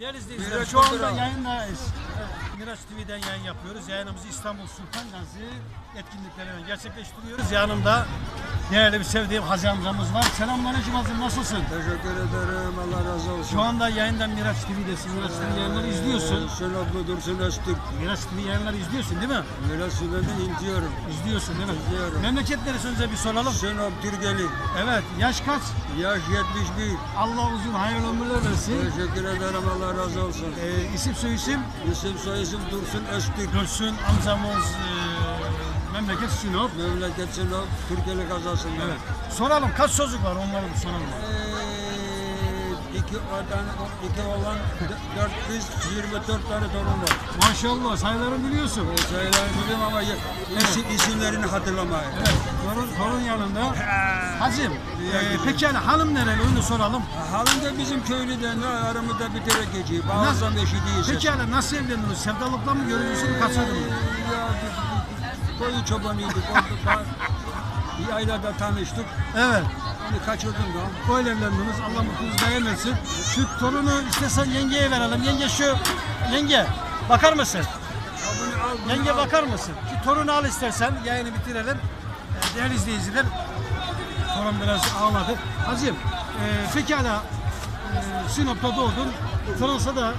Değerli izleyiciler Miraç şu anda yayındayız. Miraç TV'den yayın yapıyoruz. Yayınımızı İstanbul Sultan Gazi etkinliklerinden gerçekleştiriyoruz. Yanımda değerli bir sevdiğim Hacı amcamız var. Selamünaleyküm Hazım nasılsın? Teşekkür ederim. Allah razı olsun. Şu anda yayından Miraç TV'desin. Miraç TV yayınları izliyorsun. Sönoplu Dursun Öztürk. Miraç TV yayınları izliyorsun değil mi? Miraç Süleyman'ı izliyorum. İzliyorsun değil mi? İzliyorum. Memleketleri önce bir soralım. Sönop Türkeli. Evet yaş kaç? Yaş 71. Allah uzun hayırlı ömürler versin. Teşekkür ederim. Allah razı olsun. Ee, isim soy isim İsim soyisim Dursun Öztürk. Dursun amcamız e, memleket Sinop. Memleket Sönop Türkeli kazasında. Evet. Soralım kaç çocuk var onları bir soralım. Ee, iki, iki olan dört kız 24 tane torun var. Maşallah sayılarını biliyorsun. Ee, Sayılarını biliyorum ama isim, isimlerini hatırlamayın. Evet. Torun, torun yanında. Hacım, e, peki yani hanım nereli onu soralım. Halım da bizim köylüden aramızda bitirerek geçiyor. Bağızdan beşi değilse. Peki yani nasıl evlendiniz? Sevdalıkla mı görücüsünü kaçırdın mı? Ya, koyu çobanıydık. Orada bir ailada tanıştık. Evet. Onu kaçırdım da. Böyle evlendiniz. Allah mutluluğunuzu daim etsin. Şu torunu istesen yengeye verelim. Yenge şu, yenge bakar mısın? Bunu al, bunu Yenge al. bakar mısın? Şu torunu al istersen yayını bitirelim. Ee, Değerli izleyiciler, torun biraz ağladı. Hacım, e, pekala e, Sinop'ta doğdun. Fransa'da,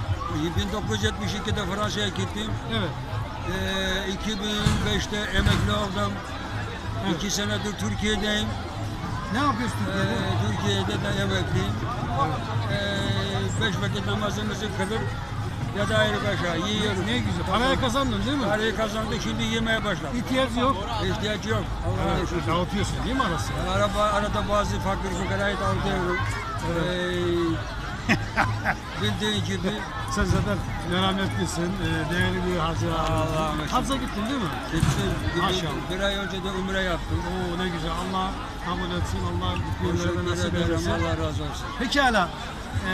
1972'de Fransa'ya gittim. evet. Ee, 2005'te emekli oldum. Evet. İki senedir Türkiye'deyim. Ne yapıyorsun Ee, Türkiye'de? Türkiye'de de emekliyim. Ee, beş vakit namazımızı kılıp ya da ayrı başa yiyorum. Ne güzel. Parayı kazandın değil mi? Parayı kazandık şimdi yemeye başladık. İhtiyacı yok. İhtiyaç yok. Allah'a Evet, şükür. dağıtıyorsun değil mi arası? Araba, arada bazı fakir fukarayı da alıyorum. Ee, bildiğin gibi Sen zaten merhametlisin, e, değerli bir hacı Allah'ım. Hacca gittin değil mi? gittim. gibi Maşallah. Bir ay önce de umre yaptım. Oo ne güzel. Allah kabul etsin. Allah gitmeyenlere nasip Teşekkür ederim. eylesin. Allah razı olsun. Pekala. Eee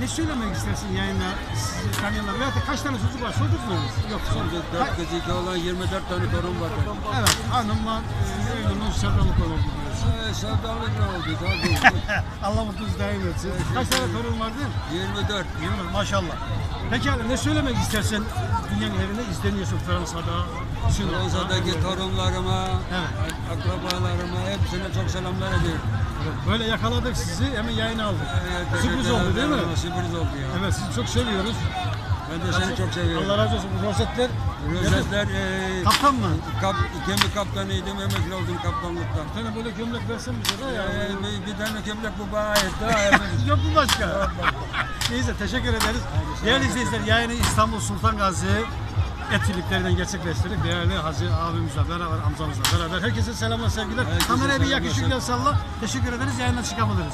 ne söylemek istersin yayında sizi tanıyanlar? Veyahut da kaç tane çocuk var? Çocuk mu? Yok Şimdi çocuk. dört kız iki olan 24 tane torun var. benim. Evet hanımla e, evliliğin sevdalık olur Allah mutluluğunuzu daim etsin. Kaç tane torun vardı? 24. Yirmi maşallah. Pekala ne söylemek istersin? Dünyanın evinde izleniyorsun Fransa'da. Fransa'daki torunlarıma, Evet. akrabalarıma hepsine çok selamlar ediyorum. Evet, Böyle yakaladık sizi hemen yayına aldık. Ee, Sürpriz oldu değil mi? Sürpriz oldu ya. Evet sizi çok seviyoruz. Ben de seni çok seviyorum. Allah razı olsun. Bu rozetler Rozetler e, kaptan mı? kap, gemi kaptanıydım, emekli oldum kaptanlıktan. Bir tane böyle gömlek versen bize de ya. Ee, bir, bir tane gömlek bu bana ait. Daha. Yok mu başka? Neyse teşekkür ederiz. Değerli izleyiciler yayını İstanbul Sultan Gazi etkinliklerinden gerçekleştirdik. Değerli Hacı abimizle beraber, amcamızla beraber. Herkese selamlar, sevgiler. Herkese Kameraya bir selamlar, yakışık sevgiler. salla. Teşekkür ederiz. Yayından çıkabiliriz.